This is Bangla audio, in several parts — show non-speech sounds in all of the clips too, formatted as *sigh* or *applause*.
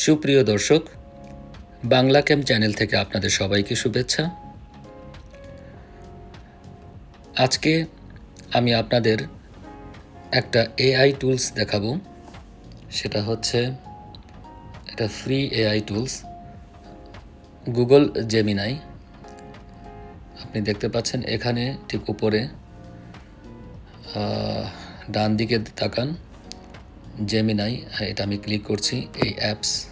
সুপ্রিয় দর্শক, বাংলা ক্যাম্প চ্যানেল থেকে আপনাদের সবাইকে শুভেচ্ছা। আজকে আমি আপনাদের একটা এআই টুলস দেখাবো। সেটা হচ্ছে এটা free AI tools, Google Gemini আপনি দেখতে পাচ্ছেন এখানে ঠিক উপরে ডান দিকে তাকান। জেমিনাই এটা আমি ক্লিক করছি এই অ্যাপস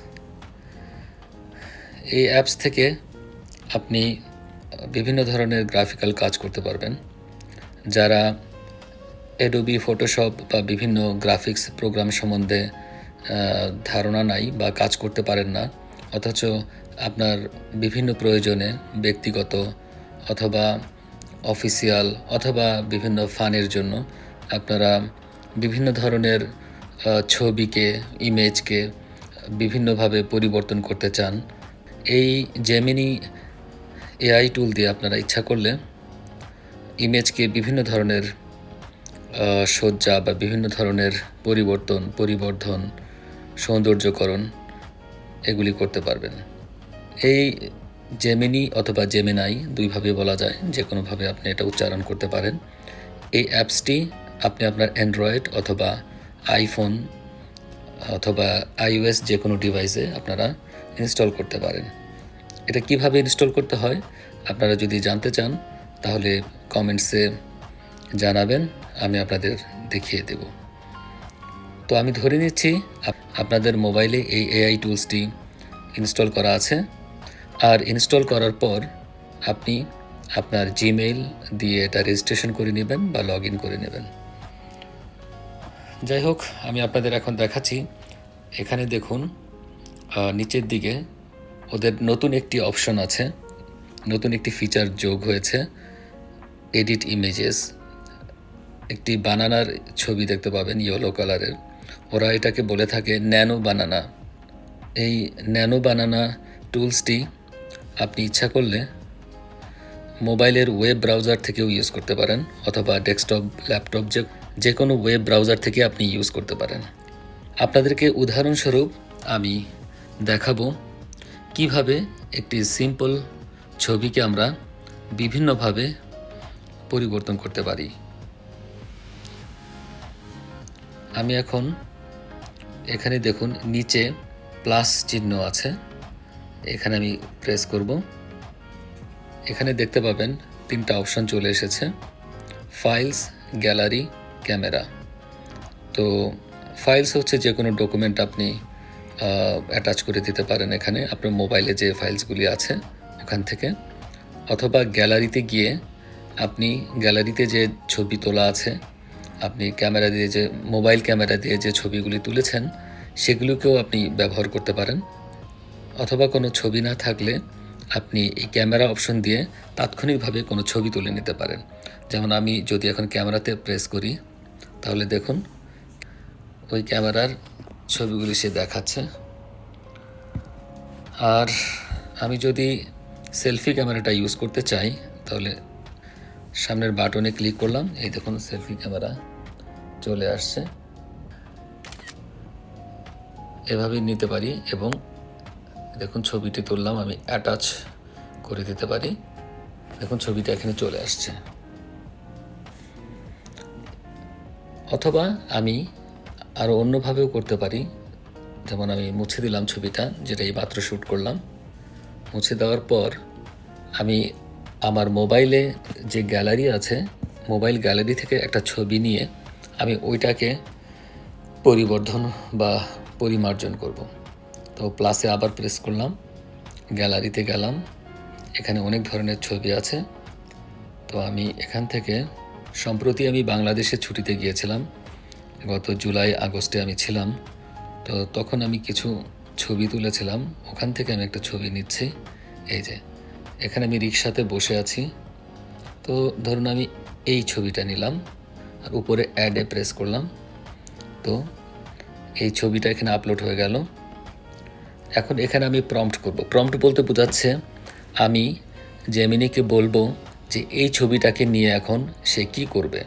এই অ্যাপস থেকে আপনি বিভিন্ন ধরনের গ্রাফিক্যাল কাজ করতে পারবেন। যারা এডোবি ফটোশপ বা বিভিন্ন গ্রাফিক্স প্রোগ্রাম সম্বন্ধে ধারণা নাই বা কাজ করতে পারেন না, অথচ আপনার বিভিন্ন প্রয়োজনে ব্যক্তিগত অথবা অফিসিয়াল অথবা বিভিন্ন ফানের জন্য আপনারা বিভিন্ন ধরনের ছবিকে ইমেজকে বিভিন্নভাবে পরিবর্তন করতে চান, এই জেমিনি এআই টুল দিয়ে আপনারা ইচ্ছা করলে ইমেজকে বিভিন্ন ধরনের সজ্জা বা বিভিন্ন ধরনের পরিবর্তন, পরিবর্ধন, সৌন্দর্যকরণ এগুলি করতে পারবেন। এই জেমিনি অথবা জেমিনাই দুইভাবে বলা যায় যে কোনোভাবে আপনি এটা উচ্চারণ করতে পারেন। এই অ্যাপসটি আপনি আপনার অ্যান্ড্রয়েড অথবা আইফোন অথবা আইওএস যে কোনো ডিভাইসে আপনারা ইনস্টল করতে পারেন। এটা কীভাবে ইনস্টল করতে হয় আপনারা যদি জানতে চান, তাহলে কমেন্টসে জানাবেন, আমি আপনাদের দেখিয়ে দেব। তো আমি ধরে নিচ্ছি, আপ- আপনাদের মোবাইলে এই এআই টুলসটি ইনস্টল করা আছে। আর ইনস্টল করার পর আপনি আপনার জিমেইল দিয়ে এটা রেজিস্ট্রেশন করে নেবেন বা লগ ইন করে নেবেন। যাই হোক, আমি আপনাদের এখন দেখাচ্ছি। এখানে দেখুন নিচের দিকে ওদের নতুন একটি অপশন আছে। নতুন একটি ফিচার যোগ হয়েছে এডিট ইমেজেস একটি বানানার ছবি দেখতে পাবেন ইয়েলো কালারের ওরা এটাকে বলে থাকে ন্যানো বানানা। এই ন্যানো বানানা টুলসটি আপনি ইচ্ছা করলে মোবাইলের ওয়েব ব্রাউজার থেকেও ইউজ করতে পারেন, অথবা ডেস্কটপ ল্যাপটপ যে যে কোনো ওয়েব ব্রাউজার থেকে আপনি ইউজ করতে পারেন। আপনাদেরকে উদাহরণস্বরূপ আমি দেখাবো কীভাবে একটি সিম্পল ছবিকে আমরা বিভিন্নভাবে পরিবর্তন করতে পারি। আমি এখন এখানে দেখুন নিচে প্লাস চিহ্ন আছে। এখানে আমি প্রেস করব। এখানে দেখতে পাবেন তিনটা অপশন চলে এসেছে। Files gallery camera. তো ফাইলস হচ্ছে যে কোনো ডকুমেন্ট আপনি অ্যাটাচ করে দিতে পারেন এখানে, আপনার মোবাইলে যে ফাইলসগুলি আছে ওখান থেকে। অথবা গ্যালারিতে গিয়ে আপনি গ্যালারিতে যে ছবি তোলা আছে, আপনি ক্যামেরা দিয়ে যে মোবাইল ক্যামেরা দিয়ে যে ছবিগুলি তুলেছেন, সেগুলোকেও আপনি ব্যবহার করতে পারেন। অথবা কোনো ছবি না থাকলে আপনি এই ক্যামেরা অপশন দিয়ে তাৎক্ষণিকভাবে কোনো ছবি তুলে নিতে পারেন। যেমন আমি যদি এখন ক্যামেরাতে প্রেস করি তাহলে দেখুন, ওই ক্যামেরার ছবিগুলি সে দেখাচ্ছে। আর আমি যদি সেলফি ক্যামেরাটা ইউজ করতে চাই, তাহলে সামনের বাটনে ক্লিক করলাম, এই দেখুন সেলফি ক্যামেরা চলে আসছে। এভাবেই নিতে পারি এবং দেখুন ছবিটি তুললাম, আমি অ্যাটাচ করে দিতে পারি। দেখুন ছবিটা এখানে চলে আসছে। অথবা আমি আরও অন্যভাবেও করতে পারি। যেমন আমি মুছে দিলাম ছবিটা, যেটা এই মাত্র শ্যুট করলাম। মুছে দেওয়ার পর আমি আমার মোবাইলে যে গ্যালারি আছে, মোবাইল গ্যালারি থেকে একটা ছবি নিয়ে আমি ওইটাকে পরিবর্ধন বা পরিমার্জন করব। তো প্লাসে আবার প্রেস করলাম, গ্যালারিতে গেলাম, এখানে অনেক ধরনের ছবি আছে। তো আমি এখান থেকে সম্প্রতি আমি বাংলাদেশে ছুটিতে গিয়েছিলাম। গত জুলাই, আগস্টে আমি ছিলাম। তো তখন আমি কিছু ছবি তুলেছিলাম। ওখান থেকে আমি একটা ছবি নিচ্ছি। এই যে, এখানে আমি রিক্সাতে বসে আছি। তো ধরুন আমি এই ছবিটা নিলাম আর উপরে অ্যাডে প্রেস করলাম। তো এই ছবিটা এখানে আপলোড হয়ে গেল। এখন এখানে আমি প্রম্পট করব। প্রম্পট বলতে বোঝাচ্ছে আমি, জেমিনিকে বলব যে এই ছবিটাকে নিয়ে এখন সে কি করবে।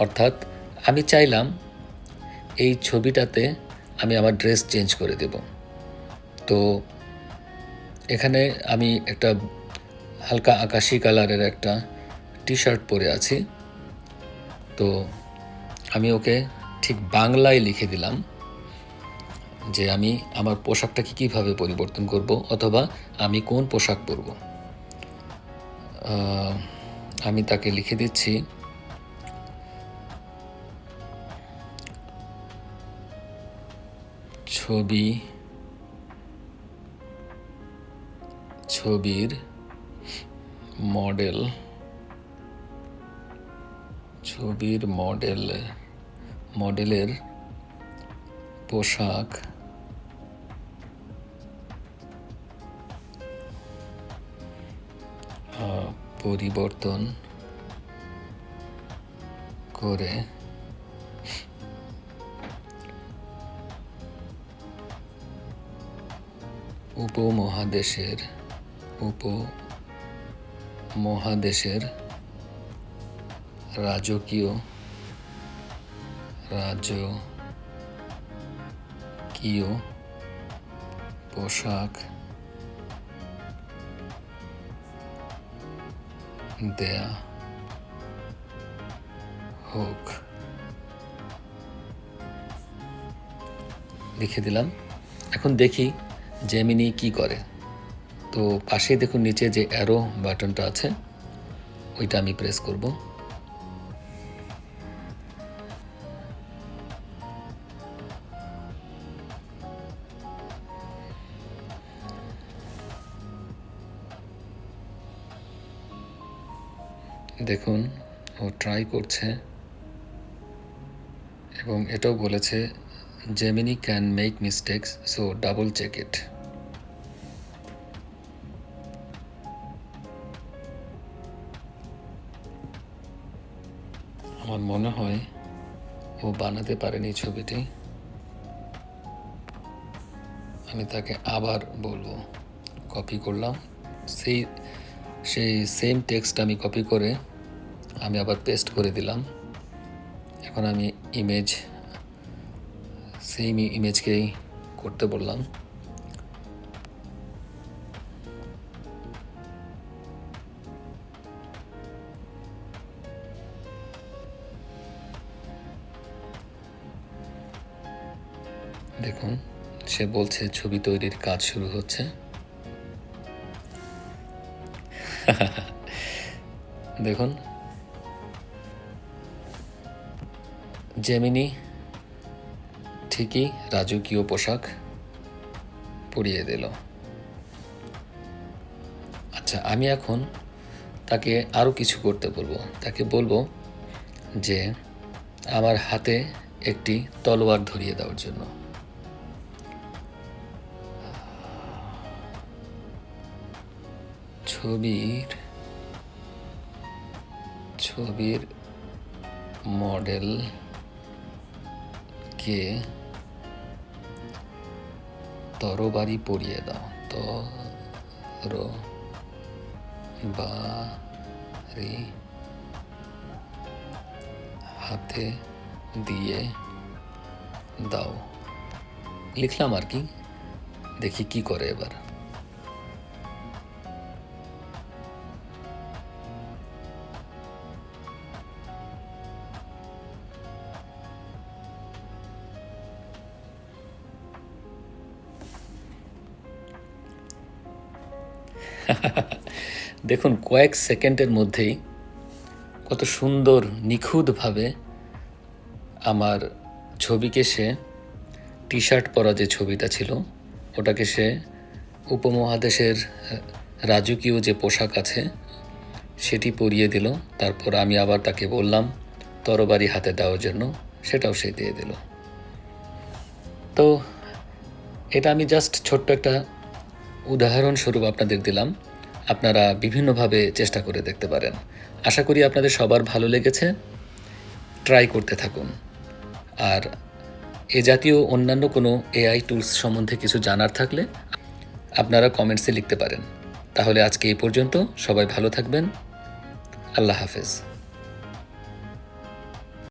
অর্থাৎ আমি চাইলাম এই ছবিটাতে আমি আমার ড্রেস চেঞ্জ করে দেব। তো এখানে আমি একটা হালকা আকাশি কালারের একটা টি শার্ট পরে আছি। তো আমি ওকে ঠিক বাংলায় লিখে দিলাম যে আমি আমার পোশাকটাকে কীভাবে পরিবর্তন করব অথবা আমি কোন পোশাক পরব। আমি তাকে লিখে দিচ্ছি। ছবি ছবির মডেল ছবির মডেল মডেলের পোশাক। পরিবর্তন করে উপমহাদেশের উপমহাদেশের রাজকীয় রাজকীয় পোশাক দেয়া হোক। লিখে দিলাম। এখন দেখি জেমিনি কি করে। তো পাশেই দেখুন নিচে যে অ্যারো বাটনটা আছে, ওইটা আমি প্রেস করব। দেখুন, ও ট্রাই করছে এবং এটাও বলেছে Gemini can make mistakes so double check it আমার মনে হয় ও বানাতে পারেনি ছবিটি। আমি তাকে আবার বলব কপি করলাম। সেই সেই সেম টেক্সট আমি কপি করে আমি আবার পেস্ট করে দিলাম। এখন আমি ইমেজ সেম ইমেজকেই করতে বললাম। দেখুন, সে বলছে ছবি তৈরির কাজ শুরু হচ্ছে। *laughs* দেখুন। জেমিনি ঠিকই রাজকীয় পোশাক পরিয়ে দিল। আচ্ছা আমি এখন তাকে আরও কিছু করতে বলব। তাকে বলব যে, আমার হাতে একটি তলোয়ার ধরিয়ে দেওয়ার জন্য। ছবির ছবির মডেল কে তরবারি পরিয়ে দাও। তর বাড়ি হাতে দিয়ে দাও। লিখলাম আর কি, দেখি কি করে এবার। *laughs* দেখুন, কয়েক সেকেন্ডের মধ্যেই কত সুন্দর, নিখুঁতভাবে আমার ছবিকে সে টি শার্ট পরা যে ছবিটা ছিল, ওটাকে সে উপমহাদেশের রাজকীয় যে পোশাক আছে, সেটি পরিয়ে দিল। তারপর আমি আবার তাকে বললাম, তরবারি হাতে দেওয়ার জন্য সেটাও সে দিয়ে দিল। তো, এটা আমি জাস্ট ছোট্ট একটা উদাহরণস্বরূপ আপনাদের দিলাম। আপনারা বিভিন্নভাবে চেষ্টা করে দেখতে পারেন। আশা করি আপনাদের সবার ভালো লেগেছে। ট্রাই করতে থাকুন। আর এ জাতীয় অন্যান্য কোনো এআই টুলস সম্বন্ধে কিছু জানার থাকলে আপনারা কমেন্টসে লিখতে পারেন। তাহলে আজকে এই পর্যন্ত সবাই ভালো থাকবেন। আল্লাহ হাফেজ।